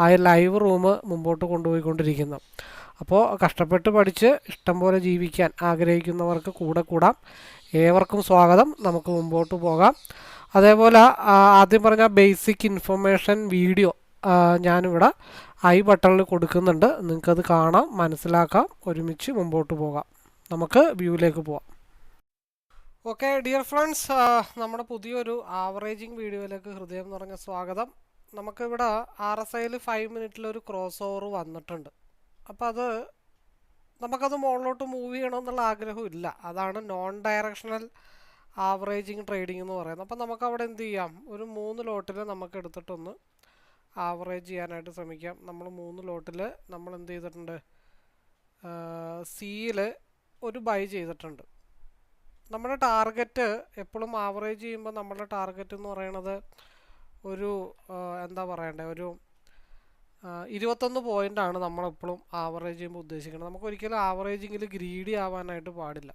ആ live room മുമ്പോട്ട് കൊണ്ടുപോയിക്കൊണ്ടിരിക്കുന്നു. അപ്പോൾ കഷ്ടപ്പെട്ട് പഠിച്ച് ഇഷ്ടം പോലെ ജീവിക്കാൻ ആഗ്രഹിക്കുന്നവർക്ക് കൂടെ കൂടാം. ഏവർക്കും സ്വാഗതം. നമുക്ക് മുമ്പോട്ട് പോകാം. അതേപോലെ ആദ്യം പറഞ്ഞ ബേസിക് ഇൻഫർമേഷൻ വീഡിയോ ഞാനിവിടെ ഐ ബട്ടണിൽ കൊടുക്കുന്നുണ്ട്. നിങ്ങൾക്കത് കാണാം മനസ്സിലാക്കാം. ഒരുമിച്ച് മുമ്പോട്ട് പോകാം. നമുക്ക് വ്യൂവിലേക്ക് പോവാം. ഓക്കെ ഡിയർ ഫ്രണ്ട്സ് നമ്മുടെ പുതിയൊരു ആവറേജിങ് വീഡിയോയിലേക്ക് ഹൃദയം നിറഞ്ഞ സ്വാഗതം. നമുക്കിവിടെ ആർ എസ് ഐയിൽ ഫൈവ് മിനിറ്റിലൊരു ക്രോസ് ഓവർ വന്നിട്ടുണ്ട്. അപ്പോൾ അത് നമുക്കത് മുകളിലോട്ട് മൂവ് ചെയ്യണമെന്നുള്ള ആഗ്രഹം ഇല്ല. അതാണ് നോൺ ഡയറക്ഷണൽ ആവറേജിങ് ട്രേഡിംഗ് എന്ന് പറയുന്നത്. അപ്പോൾ നമുക്ക് അവിടെ എന്ത് ചെയ്യാം? ഒരു മൂന്ന് ലോട്ടിൽ നമുക്ക് എടുത്തിട്ടൊന്ന് ആവറേജ് ചെയ്യാനായിട്ട് ശ്രമിക്കാം. നമ്മൾ മൂന്ന് ലോട്ടിൽ നമ്മൾ എന്ത് ചെയ്തിട്ടുണ്ട് സിയിൽ ഒരു ബൈ ചെയ്തിട്ടുണ്ട്. നമ്മുടെ ടാർഗറ്റ് എപ്പോഴും ആവറേജ് ചെയ്യുമ്പോൾ നമ്മുടെ ടാർഗറ്റ് എന്ന് പറയുന്നത് ഒരു എന്താ പറയണ്ടേ ഒരു ഇരുപത്തൊന്ന് പോയിന്റാണ് നമ്മളെപ്പോഴും ആവറേജ് ചെയ്യുമ്പോൾ ഉദ്ദേശിക്കുന്നത് നമുക്ക് ഒരിക്കലും ആവറേജിങ്ങിൽ ഗ്രീഡി ആവാനായിട്ട് പാടില്ല.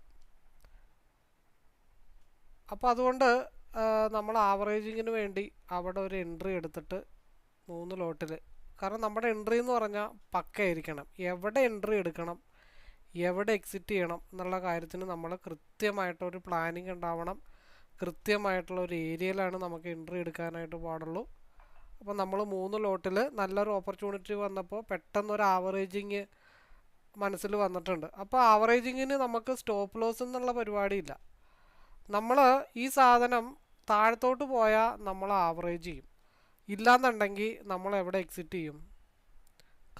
അപ്പോൾ അതുകൊണ്ട് നമ്മൾ ആവറേജിങ്ങിന് വേണ്ടി അവിടെ ഒരു എൻട്രി എടുത്തിട്ട് മൂന്ന് ലോട്ടിൽ കാരണം നമ്മുടെ എൻട്രി എന്ന് പറഞ്ഞാൽ പക്കയായിരിക്കണം. എവിടെ എൻട്രി എടുക്കണം എവിടെ എക്സിറ്റ് ചെയ്യണം എന്നുള്ള കാര്യത്തിന് നമ്മൾ കൃത്യമായിട്ടൊരു പ്ലാനിങ് ഉണ്ടാവണം. കൃത്യമായിട്ടുള്ള ഒരു ഏരിയയിലാണ് നമുക്ക് എൻട്രി എടുക്കാനായിട്ട് പാടുള്ളൂ. അപ്പോൾ നമ്മൾ മൂന്ന് ലോട്ടിൽ നല്ലൊരു ഓപ്പർച്യൂണിറ്റി വന്നപ്പോൾ പെട്ടെന്ന് ഒരു ആവറേജിങ് മനസ്സിൽ വന്നിട്ടുണ്ട് അപ്പോൾ ആവറേജിങ്ങിന് നമുക്ക് സ്റ്റോപ്പ് ലോസ് എന്നുള്ള പരിപാടിയില്ല. നമ്മൾ ഈ സാധനം താഴത്തോട്ട് പോയാൽ നമ്മൾ ആവറേജ് ചെയ്യും. ഇല്ലാന്നുണ്ടെങ്കിൽ നമ്മൾ എവിടെ എക്സിറ്റ് ചെയ്യും?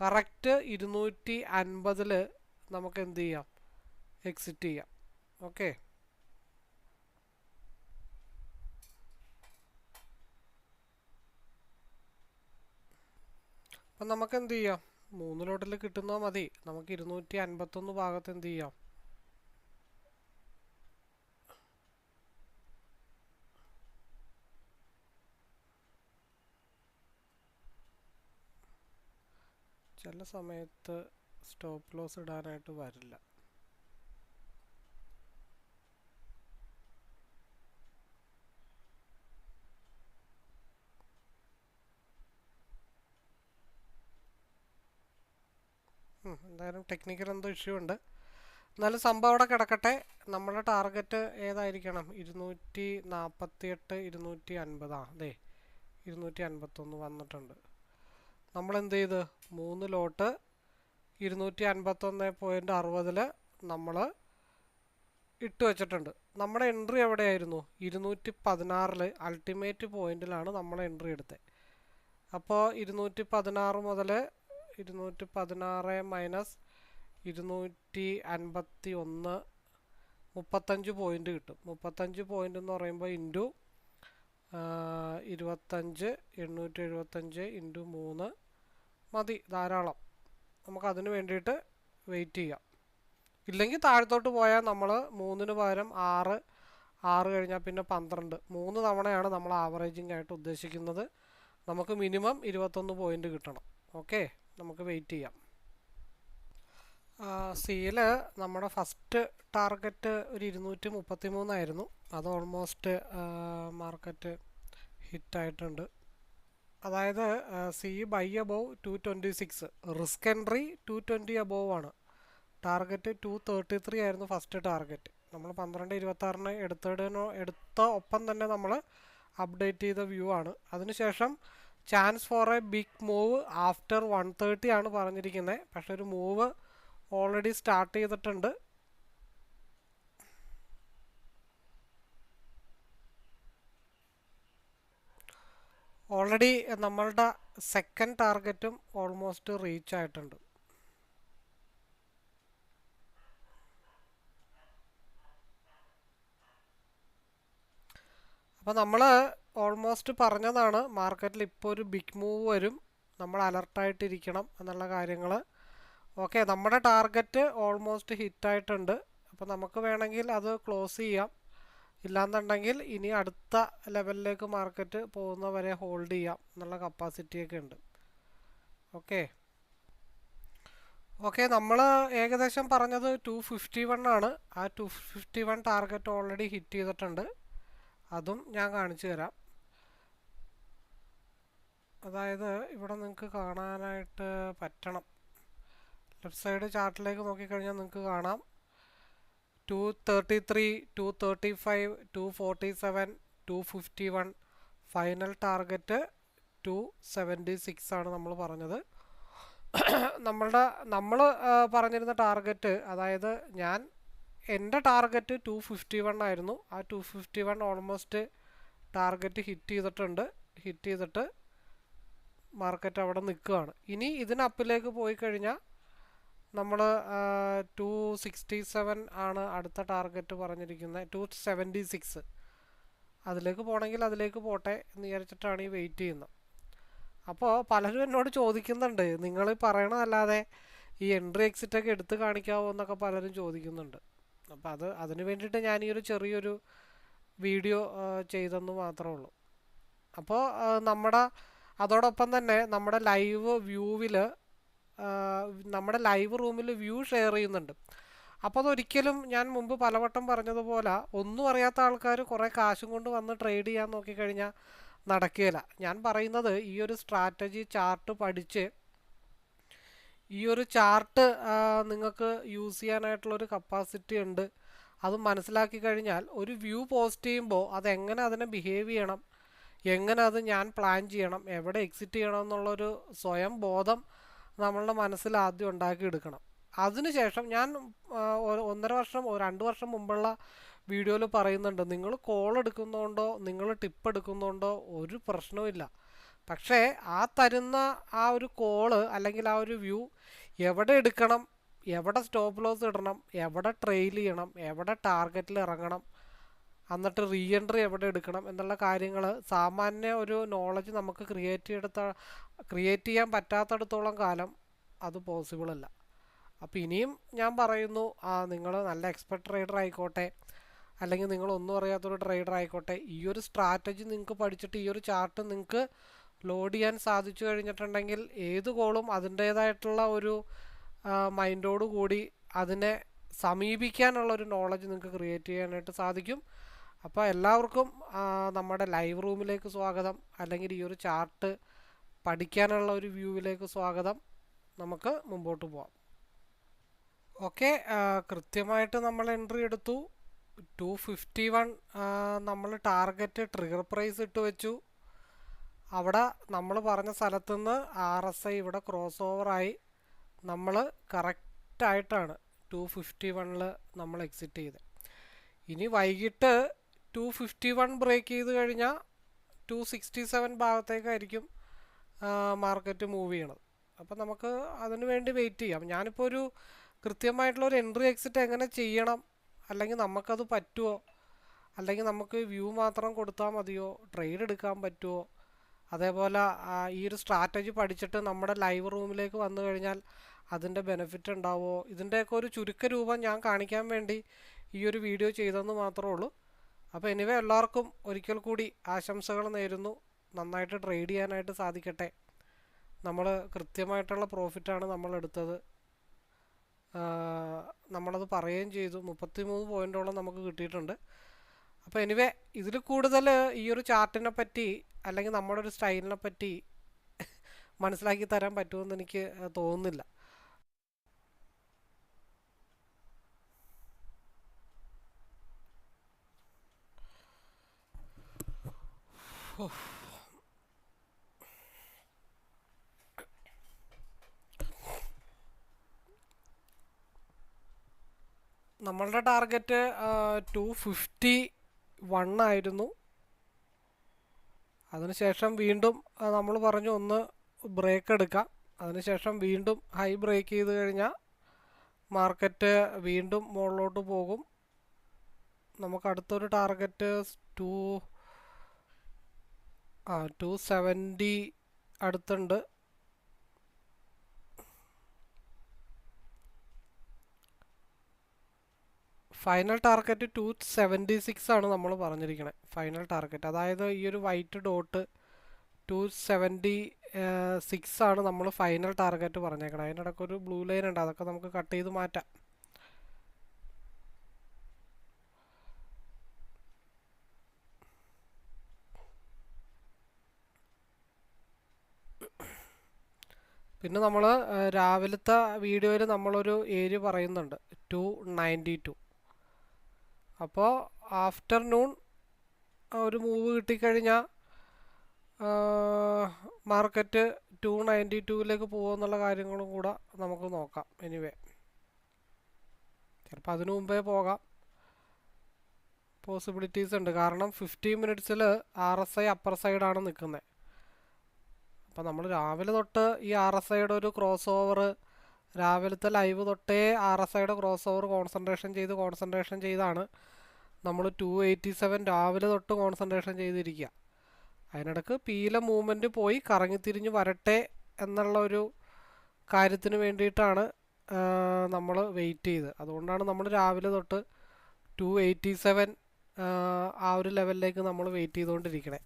കറക്റ്റ് ഇരുന്നൂറ്റി അൻപതിൽ നമുക്ക് എന്ത് ചെയ്യാം? എക്സിറ്റ് ചെയ്യാം. ഓക്കെ അപ്പം നമുക്ക് എന്ത് ചെയ്യാം മൂന്ന് ലോട്ടിൽ കിട്ടുന്നോ മതി. നമുക്ക് ഇരുന്നൂറ്റി അൻപത്തൊന്ന് ഭാഗത്ത് എന്ത് ചെയ്യാം ചില സമയത്ത് സ്റ്റോപ്പ് ലോസ് ഇടാനായിട്ട് വരില്ല. എന്തായാലും ടെക്നിക്കൽ എന്തോ ഇഷ്യൂ ഉണ്ട്. എന്നാലും സംഭവം അവിടെ കിടക്കട്ടെ. നമ്മുടെ ടാർഗറ്റ് ഏതായിരിക്കണം? ഇരുന്നൂറ്റി നാൽപ്പത്തി എട്ട് ഇരുന്നൂറ്റി അൻപതാ അതെ ഇരുന്നൂറ്റി അൻപത്തൊന്ന് വന്നിട്ടുണ്ട്. നമ്മൾ എന്ത് ചെയ്ത്? മൂന്ന് ലോട്ട് ഇരുന്നൂറ്റി അൻപത്തൊന്ന് പോയിന്റ് അറുപതിൽ നമ്മൾ ഇട്ട് വെച്ചിട്ടുണ്ട്. നമ്മുടെ എൻട്രി എവിടെയായിരുന്നു? ഇരുന്നൂറ്റി പതിനാറിൽ അൾട്ടിമേറ്റ് പോയിന്റിലാണ് നമ്മൾ എൻട്രി എടുത്തത്. അപ്പോൾ ഇരുന്നൂറ്റി പതിനാറ് മുതൽ ഇരുന്നൂറ്റി പതിനാറ് മൈനസ് ഇരുന്നൂറ്റി അൻപത്തി ഒന്ന് മുപ്പത്തഞ്ച് പോയിന്റ് കിട്ടും. മുപ്പത്തഞ്ച് പോയിന്റ് എന്ന് പറയുമ്പോൾ ഇന്റു ഇരുപത്തഞ്ച് എണ്ണൂറ്റി എഴുപത്തഞ്ച് ഇന്റു മൂന്ന് മതി ധാരാളം. നമുക്കതിന് വേണ്ടിയിട്ട് വെയിറ്റ് ചെയ്യാം. ഇല്ലെങ്കിൽ താഴത്തോട്ട് പോയാൽ നമ്മൾ മൂന്നിന് പകരം ആറ് ആറ് കഴിഞ്ഞാൽ പിന്നെ പന്ത്രണ്ട്. മൂന്ന് തവണയാണ് നമ്മൾ ആവറേജിങ് ആയിട്ട് ഉദ്ദേശിക്കുന്നത്. നമുക്ക് മിനിമം ഇരുപത്തൊന്ന് പോയിന്റ് കിട്ടണം. ഓക്കെ നമുക്ക് വെയിറ്റ് ചെയ്യാം. സിയിൽ നമ്മുടെ ഫസ്റ്റ് ടാർഗറ്റ് ഒരു ഇരുന്നൂറ്റി മുപ്പത്തി മൂന്നായിരുന്നു അത് ഓൾമോസ്റ്റ് മാർക്കറ്റ് ഹിറ്റായിട്ടുണ്ട് അതായത് C buy above two twenty six risk entry two twenty above ആണ്. ടാർഗറ്റ് ടു തേർട്ടി ത്രീ ആയിരുന്നു ഫസ്റ്റ് ടാർഗറ്റ് നമ്മൾ പന്ത്രണ്ട് ഇരുപത്താറിന് എടുത്തതിനോ എടുത്ത ഒപ്പം തന്നെ നമ്മൾ അപ്ഡേറ്റ് ചെയ്ത വ്യൂ ആണ്. അതിനുശേഷം chance for a big move after one thirty ആണ് പറഞ്ഞിരിക്കുന്നത് പക്ഷെ ഒരു മൂവ് ഓൾറെഡി സ്റ്റാർട്ട് ചെയ്തിട്ടുണ്ട്. ഓൾറെഡി നമ്മളുടെ സെക്കൻഡ് ടാർഗറ്റും ഓൾമോസ്റ്റ് റീച്ച് ആയിട്ടുണ്ട്. അപ്പോൾ നമ്മൾ ഓൾമോസ്റ്റ് പറഞ്ഞതാണ്. മാർക്കറ്റിൽ ഇപ്പോൾ ഒരു ബിഗ് മൂവ് വരും. നമ്മൾ അലർട്ടായിട്ടിരിക്കണം എന്നുള്ള കാര്യങ്ങൾ. ഓക്കെ നമ്മുടെ ടാർഗറ്റ് ഓൾമോസ്റ്റ് ഹിറ്റായിട്ടുണ്ട് അപ്പോൾ നമുക്ക് വേണമെങ്കിൽ അത് ക്ലോസ് ചെയ്യാം. ഇല്ലാന്നുണ്ടെങ്കിൽ ഇനി അടുത്ത ലെവലിലേക്ക് മാർക്കറ്റ് പോകുന്നവരെ ഹോൾഡ് ചെയ്യാം എന്നുള്ള കപ്പാസിറ്റിയൊക്കെ ഉണ്ട്. ഓക്കെ ഓക്കെ നമ്മൾ ഏകദേശം പറഞ്ഞത് ടു ഫിഫ്റ്റി വൺ ആണ്. ആ two fifty one target already hit ചെയ്തിട്ടുണ്ട്. അതും ഞാൻ കാണിച്ചു തരാം. അതായത് ഇവിടെ നിങ്ങൾക്ക് കാണാനായിട്ട് പറ്റണം. ലെഫ്റ്റ് സൈഡ് ചാർട്ടിലേക്ക് നോക്കിക്കഴിഞ്ഞാൽ നിങ്ങൾക്ക് കാണാം. Two thirty three two thirty five two forty seven two fifty one final target two seventy six ആണ് നമ്മൾ പറഞ്ഞത്. നമ്മളുടെ നമ്മൾ പറഞ്ഞിരുന്ന ടാർഗറ്റ് അതായത് ഞാൻ എന്റെ ടാർഗറ്റ് ടു ഫിഫ്റ്റി വൺ ആയിരുന്നു. ആ two fifty one almost target hit ചെയ്തിട്ടുണ്ട്. ഹിറ്റ് ചെയ്തിട്ട് മാർക്കറ്റ് അവിടെ നിൽക്കുകയാണ്. ഇനി ഇതിനപ്പിലേക്ക് പോയി കഴിഞ്ഞാൽ നമ്മൾ ടു സിക്സ്റ്റി സെവൻ ആണ് അടുത്ത ടാർഗറ്റ് പറഞ്ഞിരിക്കുന്നത്. ടു സെവന്റി സിക്സ് അതിലേക്ക് പോകണമെങ്കിൽ അതിലേക്ക് പോട്ടെ എന്ന് വിചാരിച്ചിട്ടാണ് ഈ വെയിറ്റ് ചെയ്യുന്നത്. അപ്പോൾ പലരും എന്നോട് ചോദിക്കുന്നുണ്ട്. നിങ്ങൾ പറയണതല്ലാതെ ഈ എൻട്രി എക്സിറ്റ് ഒക്കെ എടുത്ത് കാണിക്കാവോ എന്നൊക്കെ പലരും ചോദിക്കുന്നുണ്ട്. അപ്പോൾ അത് അതിന് വേണ്ടിയിട്ട് ഞാൻ ഈ ഒരു ചെറിയൊരു വീഡിയോ ചെയ്തെന്ന് മാത്രമേ ഉള്ളൂ. അപ്പോൾ നമ്മുടെ അതോടൊപ്പം തന്നെ നമ്മുടെ ലൈവ് വ്യൂവിൽ നമ്മുടെ ലൈവ് റൂമിൽ വ്യൂ ഷെയർ ചെയ്യുന്നുണ്ട്. അപ്പോൾ അതൊരിക്കലും ഞാൻ മുമ്പ് പലവട്ടം പറഞ്ഞതുപോലെ ഒന്നും അറിയാത്ത ആൾക്കാർ കുറേ കാശും കൊണ്ട് വന്ന് ട്രേഡ് ചെയ്യാൻ നോക്കിക്കഴിഞ്ഞാൽ നടക്കുകയില്ല. ഞാൻ പറയുന്നത് ഈ ഒരു സ്ട്രാറ്റജി ചാർട്ട് പഠിച്ച് ഈ ഒരു ചാർട്ട് നിങ്ങൾക്ക് യൂസ് ചെയ്യാനായിട്ടുള്ളൊരു കപ്പാസിറ്റി ഉണ്ട്. അത് മനസ്സിലാക്കി കഴിഞ്ഞാൽ ഒരു വ്യൂ പോസ്റ്റ് ചെയ്യുമ്പോൾ അതെങ്ങനെ അതിനെ ബിഹേവ് ചെയ്യണം എങ്ങനെ അത് ഞാൻ പ്ലാൻ ചെയ്യണം എവിടെ എക്സിറ്റ് ചെയ്യണം എന്നുള്ളൊരു സ്വയം ബോധം നമ്മളുടെ മനസ്സിൽ ആദ്യം ഉണ്ടാക്കിയെടുക്കണം അതിനുശേഷം ഞാൻ ഒന്നര വർഷം രണ്ട് വർഷം മുമ്പുള്ള വീഡിയോയിൽ പറയുന്നുണ്ട് നിങ്ങൾ കോൾ എടുക്കുന്നതുകൊണ്ടോ നിങ്ങൾ ടിപ്പ് എടുക്കുന്നതുകൊണ്ടോ ഒരു പ്രശ്നവുമില്ല പക്ഷേ ആ തരുന്ന ആ ഒരു കോൾ അല്ലെങ്കിൽ ആ ഒരു വ്യൂ എവിടെ എടുക്കണം എവിടെ സ്റ്റോപ്പ് ലോസ് ഇടണം എവിടെ ട്രെയിൽ ചെയ്യണം എവിടെ ടാർഗറ്റിൽ ഇറങ്ങണം എന്നിട്ട് റീഎൻട്രി എവിടെ എടുക്കണം എന്നുള്ള കാര്യങ്ങൾ സാമാന്യ ഒരു നോളജ് നമുക്ക് ക്രിയേറ്റ് ചെയ്തെടുത്ത ക്രിയേറ്റ് ചെയ്യാൻ പറ്റാത്തടത്തോളം കാലം അത് പോസിബിൾ അല്ല. അപ്പോൾ ഇനിയും ഞാൻ പറയുന്നു ആ നിങ്ങൾ നല്ല എക്സ്പെർട്ട് ട്രേഡർ ആയിക്കോട്ടെ അല്ലെങ്കിൽ നിങ്ങൾ ഒന്നും അറിയാത്തൊരു ട്രേഡർ ആയിക്കോട്ടെ ഈ ഒരു സ്ട്രാറ്റജി നിങ്ങൾക്ക് പഠിച്ചിട്ട് ഈ ഒരു ചാർട്ട് നിങ്ങൾക്ക് ലോഡ് ചെയ്യാൻ സാധിച്ചു കഴിഞ്ഞിട്ടുണ്ടെങ്കിൽ ഏത് കോളും അതിന്റേതായിട്ടുള്ള ഒരു മൈൻഡോടു കൂടി അതിനെ സമീപിക്കാനുള്ള ഒരു നോളജ് നിങ്ങൾക്ക് ക്രിയേറ്റ് ചെയ്യാനായിട്ട് സാധിക്കും. അപ്പോൾ എല്ലാവർക്കും നമ്മുടെ ലൈവ് റൂമിലേക്ക് സ്വാഗതം. അല്ലെങ്കിൽ ഈ ഒരു ചാർട്ട് പഠിക്കാനുള്ള ഒരു വ്യൂവിലേക്ക് സ്വാഗതം. നമുക്ക് മുമ്പോട്ട് പോവാം. ഓക്കെ കൃത്യമായിട്ട് നമ്മൾ എൻട്രി എടുത്തു. ടു ഫിഫ്റ്റി വൺ നമ്മൾ ടാർഗറ്റ് ട്രിഗർ പ്രൈസ് ഇട്ട് വെച്ചു. അവിടെ നമ്മൾ പറഞ്ഞ സ്ഥലത്തുനിന്ന് ആർ എസ് ഐ ഇവിടെ ക്രോസ് ഓവറായി നമ്മൾ കറക്റ്റായിട്ടാണ് ടു ഫിഫ്റ്റി വണ്ണിൽ നമ്മൾ എക്സിറ്റ് ചെയ്തത്. ഇനി വൈകിട്ട് ടു ഫിഫ്റ്റി വൺ ബ്രേക്ക് ചെയ്ത് കഴിഞ്ഞാൽ ടു സിക്സ്റ്റി സെവൻ ഭാഗത്തേക്കായിരിക്കും മാർക്കറ്റ് മൂവ് ചെയ്യണത്. അപ്പം നമുക്ക് അതിന് വേണ്ടി വെയിറ്റ് ചെയ്യാം. ഞാനിപ്പോൾ ഒരു കൃത്യമായിട്ടുള്ള ഒരു എൻട്രി എക്സിറ്റ് എങ്ങനെ ചെയ്യണം? അല്ലെങ്കിൽ നമുക്കത് പറ്റുമോ അല്ലെങ്കിൽ നമുക്ക് വ്യൂ മാത്രം കൊടുത്താൽ മതിയോ? ട്രേഡ് എടുക്കാൻ പറ്റുമോ അതേപോലെ ഈ ഒരു സ്ട്രാറ്റജി പഠിച്ചിട്ട് നമ്മുടെ ലൈവ് റൂമിലേക്ക് വന്നു കഴിഞ്ഞാൽ അതിന്റെ ബെനിഫിറ്റ് ഉണ്ടാവുമോ ഇതിന്റെയൊക്കെ ഒരു ചുരുക്ക രൂപം ഞാൻ കാണിക്കാൻ വേണ്ടി ഈ ഒരു വീഡിയോ ചെയ്തെന്ന് മാത്രമേ ഉള്ളൂ. അപ്പോൾ എനിവേ എല്ലാവർക്കും ഒരിക്കൽ കൂടി ആശംസകൾ നേരുന്നു. നന്നായിട്ട് ട്രേഡ് ചെയ്യാനായിട്ട് സാധിക്കട്ടെ. നമ്മൾ കൃത്യമായിട്ടുള്ള പ്രോഫിറ്റാണ് നമ്മൾ എടുത്തത്. നമ്മളത് പറയുകയും ചെയ്തു. മുപ്പത്തി മൂന്ന് പോയിന്റോളം നമുക്ക് കിട്ടിയിട്ടുണ്ട്. അപ്പോൾ എനിവേ ഇതിൽ കൂടുതൽ ഈ ഒരു ചാർട്ടിനെ പറ്റി അല്ലെങ്കിൽ നമ്മുടെ ഒരു സ്റ്റൈലിനെ പറ്റി മനസ്സിലാക്കി തരാൻ പറ്റുമെന്ന് എനിക്ക് തോന്നുന്നില്ല. നമ്മളുടെ ടാർഗറ്റ് ടു ഫിഫ്റ്റി വൺ ആയിരുന്നു. അതിനുശേഷം വീണ്ടും നമ്മൾ പറഞ്ഞു ഒന്ന് ബ്രേക്ക് എടുക്കാം. അതിനുശേഷം വീണ്ടും ഹൈ ബ്രേക്ക് ചെയ്ത് കഴിഞ്ഞാൽ മാർക്കറ്റ് വീണ്ടും മുകളിലോട്ട് പോകും. നമുക്ക് അടുത്തൊരു ടാർഗറ്റ് ടു ആ ടു സെവന്റി അടുത്തുണ്ട്. Final target two seventy six ആണ് നമ്മൾ പറഞ്ഞിരിക്കുന്നത് ഫൈനൽ ടാർഗറ്റ് അതായത് ഈ ഒരു white dot two seventy six ആണ് നമ്മൾ ഫൈനൽ ടാർഗറ്റ് പറഞ്ഞേക്കണം. അതിനിടയ്ക്ക് ഒരു ബ്ലൂ ലൈൻ ഉണ്ട്. അതൊക്കെ നമുക്ക് കട്ട് ചെയ്ത് മാറ്റാം. പിന്നെ നമ്മൾ രാവിലത്തെ വീഡിയോയിൽ നമ്മളൊരു ഏരിയ പറയുന്നുണ്ട്. Two ninety two. അപ്പോൾ ആഫ്റ്റർനൂൺ ഒരു മൂവ് കിട്ടിക്കഴിഞ്ഞാൽ മാർക്കറ്റ് ടു നയന്റി ടുവിലേക്ക് പോകുമെന്നുള്ള കാര്യങ്ങളും കൂടെ നമുക്ക് നോക്കാം. എനിവേ. ചിലപ്പോൾ അതിനു മുമ്പേ പോകാം. പോസിബിലിറ്റീസ് ഉണ്ട്. കാരണം ഫിഫ്റ്റീൻ മിനിറ്റ്സിൽ ആർ എസ് ഐ അപ്പർ സൈഡാണ് നിൽക്കുന്നത് അപ്പോൾ നമ്മൾ രാവിലെ തൊട്ട് ഈ ആർ എസ് ഐയുടെ ഒരു ക്രോസ് ഓവർ രാവിലത്തെ ലൈവ് തൊട്ടേ ആർ എസ് ഐയുടെ ക്രോസ് ഓവർ കോൺസെൻട്രേഷൻ ചെയ്ത് കോൺസെൻട്രേഷൻ ചെയ്താണ്. നമ്മൾ ടു എയ്റ്റി സെവൻ രാവിലെ തൊട്ട് കോൺസെൻട്രേഷൻ ചെയ്തിരിക്കുക അതിനിടക്ക് പീല മൂവ്മെന്റ് പോയി കറങ്ങിത്തിരിഞ്ഞ് വരട്ടെ എന്നുള്ള ഒരു കാര്യത്തിന് വേണ്ടിയിട്ടാണ് നമ്മൾ വെയിറ്റ് ചെയ്ത്. അതുകൊണ്ടാണ് നമ്മൾ രാവിലെ തൊട്ട് ടു എയ്റ്റി സെവൻ ആ ഒരു ലെവലിലേക്ക് നമ്മൾ വെയിറ്റ് ചെയ്തുകൊണ്ടിരിക്കണേ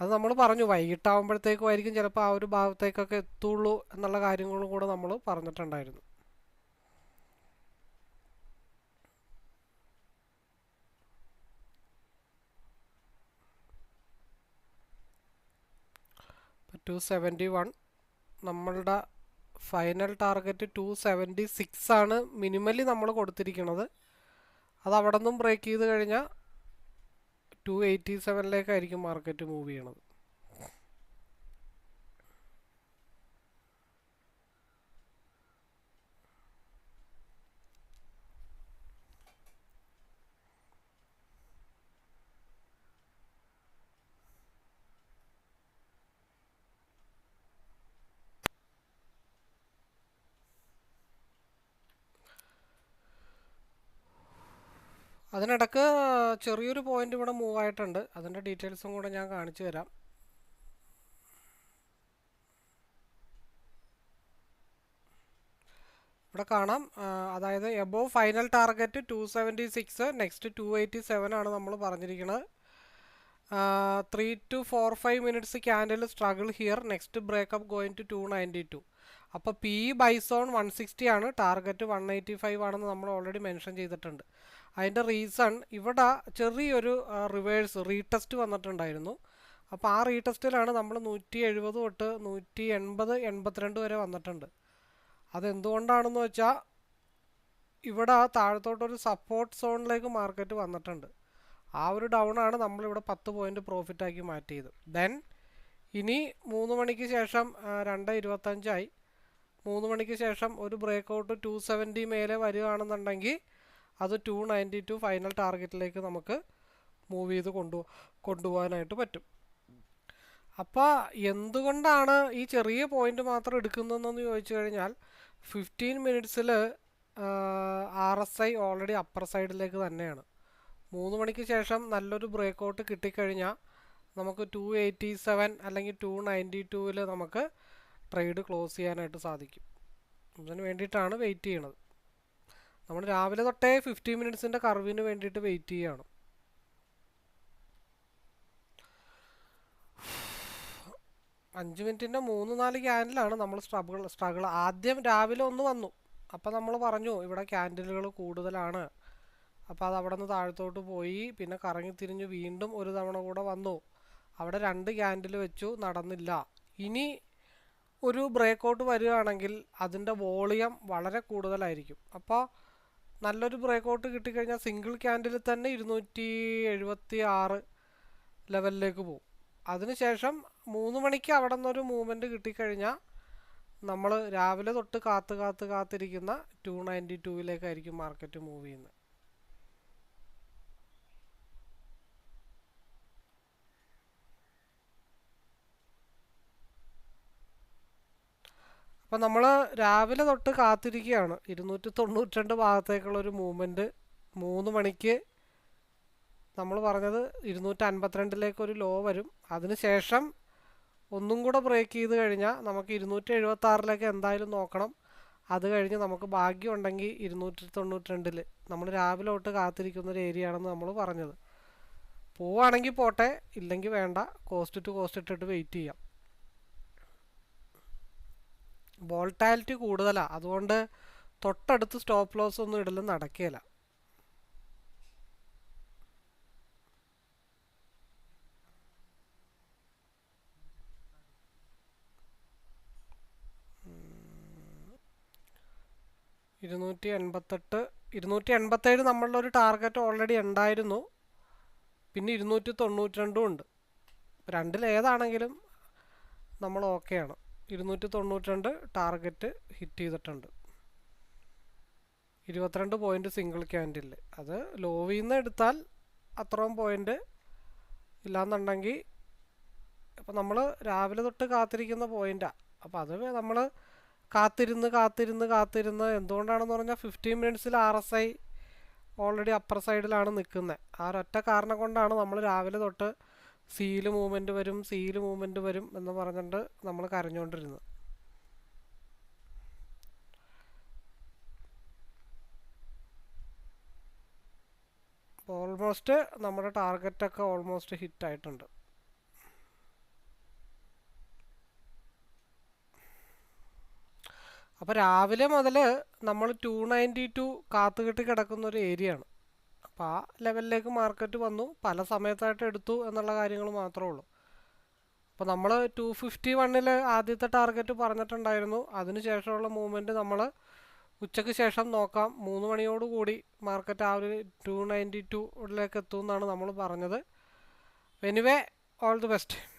അത് നമ്മൾ പറഞ്ഞു. വൈകിട്ടാവുമ്പോഴത്തേക്കും ആയിരിക്കും ചിലപ്പോൾ ആ ഒരു ഭാഗത്തേക്കൊക്കെ എത്തുള്ളൂ എന്നുള്ള കാര്യങ്ങളും കൂടെ നമ്മൾ പറഞ്ഞിട്ടുണ്ടായിരുന്നു. ടു സെവന്റി വൺ നമ്മളുടെ final target two seventy six ആണ് മിനിമലി നമ്മൾ കൊടുത്തിരിക്കുന്നത് അത് അവിടെ നിന്നും ബ്രേക്ക് ചെയ്ത് കഴിഞ്ഞാൽ ടു എയ്റ്റി സെവനിലേക്കായിരിക്കും മാർക്കറ്റ് മൂവ് ചെയ്യണത്. അതിനിടക്ക് ചെറിയൊരു പോയിന്റ് ഇവിടെ മൂവ് ആയിട്ടുണ്ട്. അതിന്റെ ഡീറ്റെയിൽസും കൂടെ ഞാൻ കാണിച്ചു തരാം. ഇവിടെ കാണാം. അതായത് above final target two seventy six next two eighty seven ആണ് നമ്മൾ പറഞ്ഞിരിക്കുന്നത് three to four five minutes candle struggle here next breakup going to two ninety two അപ്പോൾ P buy zone one sixty ആണ് ടാർഗറ്റ് വൺ എയ്റ്റി ഫൈവ് ആണെന്ന് നമ്മൾ already mention ചെയ്തിട്ടുണ്ട്. അതിന്റെ reason ഇവിടെ ചെറിയൊരു റിവേഴ്സ് റീടെസ്റ്റ് വന്നിട്ടുണ്ടായിരുന്നു. അപ്പോൾ ആ റീടെസ്റ്റിലാണ് നമ്മൾ നൂറ്റി എഴുപത് തൊട്ട് നൂറ്റി എൺപത് എൺപത്തിരണ്ട് വരെ വന്നിട്ടുണ്ട്. അതെന്തുകൊണ്ടാണെന്ന് വെച്ചാൽ ഇവിടെ താഴത്തോട്ടൊരു സപ്പോർട്ട് സോണിലേക്ക് മാർക്കറ്റ് വന്നിട്ടുണ്ട്. ആ ഒരു ഡൗൺ ആണ് നമ്മളിവിടെ പത്ത് പോയിന്റ് പ്രോഫിറ്റാക്കി മാറ്റിയത്. ദെൻ ഇനി മൂന്ന് മണിക്ക് ശേഷം രണ്ട് ഇരുപത്തഞ്ചായി. മൂന്ന് മണിക്ക് ശേഷം ഒരു ബ്രേക്ക് ഔട്ട് ടു സെവന്റി മേലെ വരികയാണെന്നുണ്ടെങ്കിൽ അത് ടു നയന്റി ടു ഫൈനൽ ടാർഗറ്റിലേക്ക് നമുക്ക് മൂവ് ചെയ്ത് കൊണ്ടു കൊണ്ടുപോകാനായിട്ട് പറ്റും. അപ്പോൾ എന്തുകൊണ്ടാണ് ഈ ചെറിയ പോയിന്റ് മാത്രം എടുക്കുന്നതെന്ന് ചോദിച്ചു കഴിഞ്ഞാൽ fifteen മിനിറ്റ്സിൽ R S I already upper സൈഡിലേക്ക് തന്നെയാണ്. മൂന്ന് മണിക്ക് ശേഷം നല്ലൊരു ബ്രേക്കൗട്ട് കിട്ടിക്കഴിഞ്ഞാൽ നമുക്ക് ടു എയ്റ്റി സെവൻ അല്ലെങ്കിൽ ടു നയന്റി ടൂവിൽ നമുക്ക് ട്രേഡ് ക്ലോസ് ചെയ്യാനായിട്ട് സാധിക്കും. അതിന് വേണ്ടിയിട്ടാണ് വെയിറ്റ് ചെയ്യണത്. നമ്മൾ രാവിലെ തൊട്ടേ ഫിഫ്റ്റി മിനിറ്റ്സിന്റെ കർവിന് വേണ്ടിയിട്ട് വെയിറ്റ് ചെയ്യുകയാണ് അഞ്ച് മിനിറ്റിന്റെ മൂന്ന് നാല് ക്യാൻഡിലാണ് നമ്മൾ സ്ട്രഗിൾ സ്ട്രഗിൾ ആദ്യം രാവിലെ ഒന്ന് വന്നു. അപ്പോൾ നമ്മൾ പറഞ്ഞു ഇവിടെ ക്യാൻഡിലുകൾ കൂടുതലാണ്. അപ്പോൾ അത് അവിടെ നിന്ന് താഴത്തോട്ട് പോയി പിന്നെ കറങ്ങി തിരിഞ്ഞ് വീണ്ടും ഒരു തവണ കൂടെ വന്നു. അവിടെ രണ്ട് ക്യാൻഡിൽ വെച്ചു നടന്നില്ല. ഇനി ഒരു ബ്രേക്ക് ഔട്ട് വരികയാണെങ്കിൽ അതിന്റെ വോളിയം വളരെ കൂടുതലായിരിക്കും. അപ്പോൾ നല്ലൊരു ബ്രേക്ക് ഔട്ട് കിട്ടിക്കഴിഞ്ഞാൽ സിംഗിൾ ക്യാൻഡിൽ തന്നെ ഇരുന്നൂറ്റി എഴുപത്തി ആറ് ലെവലിലേക്ക് പോകും അതിനുശേഷം മൂന്ന് മണിക്ക് അവിടെ നിന്നൊരു മൂവ്മെന്റ് കിട്ടിക്കഴിഞ്ഞാൽ നമ്മൾ രാവിലെ തൊട്ട് കാത്ത് കാത്ത് കാത്തിരിക്കുന്ന ടു നയന്റി ടൂവിലേക്കായിരിക്കും മാർക്കറ്റ് മൂവ് ചെയ്യുന്നത്. അപ്പം നമ്മൾ രാവിലെ തൊട്ട് കാത്തിരിക്കുകയാണ് ഇരുന്നൂറ്റി തൊണ്ണൂറ്റി രണ്ട് ഭാഗത്തേക്കുള്ള ഒരു മൂവ്മെന്റ് മൂന്ന് മണിക്ക് നമ്മൾ പറഞ്ഞത് ഇരുന്നൂറ്റി അൻപത്തിരണ്ടിലേക്ക് ഒരു ലോ വരും. അതിനുശേഷം ഒന്നും കൂടെ ബ്രേക്ക് ചെയ്ത് കഴിഞ്ഞാൽ നമുക്ക് ഇരുന്നൂറ്റി എഴുപത്തി ആറിലേക്ക് എന്തായാലും നോക്കണം. അത് കഴിഞ്ഞ് നമുക്ക് ഭാഗ്യം ഉണ്ടെങ്കിൽ ഇരുന്നൂറ്റി തൊണ്ണൂറ്റി രണ്ടിൽ നമ്മൾ രാവിലെ തൊട്ട് കാത്തിരിക്കുന്ന ഒരു ഏരിയ ആണെന്ന് നമ്മൾ പറഞ്ഞത്. പോവുകയാണെങ്കിൽ പോട്ടെ ഇല്ലെങ്കിൽ വേണ്ട. കോസ്റ്റ് ടു കോസ്റ്റ് ഇട്ടിട്ട് വെയിറ്റ് ചെയ്യാം. വോൾട്ടാലിറ്റി കൂടുതലാണ് അതുകൊണ്ട് തൊട്ടടുത്ത് സ്റ്റോപ്പ് ലോസ് ഒന്നും ഇടലും നടക്കുകയില്ല ഇരുന്നൂറ്റി എൺപത്തെട്ട് ഇരുന്നൂറ്റി എൺപത്തേഴ് നമ്മളുടെ ഒരു ടാർഗറ്റ് ഓൾറെഡി ഉണ്ടായിരുന്നു. പിന്നെ ഇരുന്നൂറ്റി തൊണ്ണൂറ്റി രണ്ടും ഉണ്ട്. രണ്ടിൽ ഏതാണെങ്കിലും നമ്മൾ ഓക്കെയാണ്. ഇരുന്നൂറ്റി തൊണ്ണൂറ്റി രണ്ട് ടാർഗറ്റ് ഹിറ്റ് ചെയ്തിട്ടുണ്ട്. ഇരുപത്തിരണ്ട് പോയിന്റ് സിംഗിൾ ക്യാൻഡിൽ. അത് ലോവിൽ നിന്ന് എടുത്താൽ അത്രയും പോയിന്റ് ഇല്ലാന്നുണ്ടെങ്കിൽ അപ്പോൾ നമ്മൾ രാവിലെ തൊട്ട് കാത്തിരിക്കുന്ന പോയിന്റാണ് അപ്പോൾ അത് നമ്മൾ കാത്തിരുന്ന് കാത്തിരുന്ന് കാത്തിരുന്ന് എന്തുകൊണ്ടാണെന്ന് പറഞ്ഞാൽ fifteen മിനിറ്റ്സിൽ R S I already upper സൈഡിലാണ് നിൽക്കുന്നത് ആ ഒരൊറ്റ കാരണം കൊണ്ടാണ് നമ്മൾ രാവിലെ തൊട്ട് സീൽ മൂവ്മെന്റ് വരും സീൽ മൂവ്മെന്റ് വരും എന്ന് പറഞ്ഞുകൊണ്ട് നമ്മൾ കരഞ്ഞുകൊണ്ടിരുന്നു ഓൾമോസ്റ്റ് നമ്മുടെ ടാർഗറ്റൊക്കെ ഓൾമോസ്റ്റ് ഹിറ്റ് ആയിട്ടുണ്ട്. അപ്പോൾ രാവിലെ മുതൽ നമ്മൾ ടു നയന്റി ടു കാത്തുകെട്ടി കിടക്കുന്ന ഒരു ഏരിയ ആണ്. അപ്പോൾ ആ ലെവലിലേക്ക് മാർക്കറ്റ് വന്നു. പല സമയത്തായിട്ട് എടുത്തു എന്നുള്ള കാര്യങ്ങൾ മാത്രമേ ഉള്ളൂ. അപ്പോൾ നമ്മൾ ടു ഫിഫ്റ്റി വണ്ണിൽ ആദ്യത്തെ ടാർഗറ്റ് പറഞ്ഞിട്ടുണ്ടായിരുന്നു. അതിന് ശേഷമുള്ള മൂവ്മെന്റ് നമ്മൾ ഉച്ചയ്ക്ക് ശേഷം നോക്കാം. മൂന്ന് മണിയോടുകൂടി മാർക്കറ്റ് ആ ഒരു ടു നയന്റി ടൂയിലേക്ക് എത്തുമെന്നാണ് നമ്മൾ പറഞ്ഞത്. Anyway all the best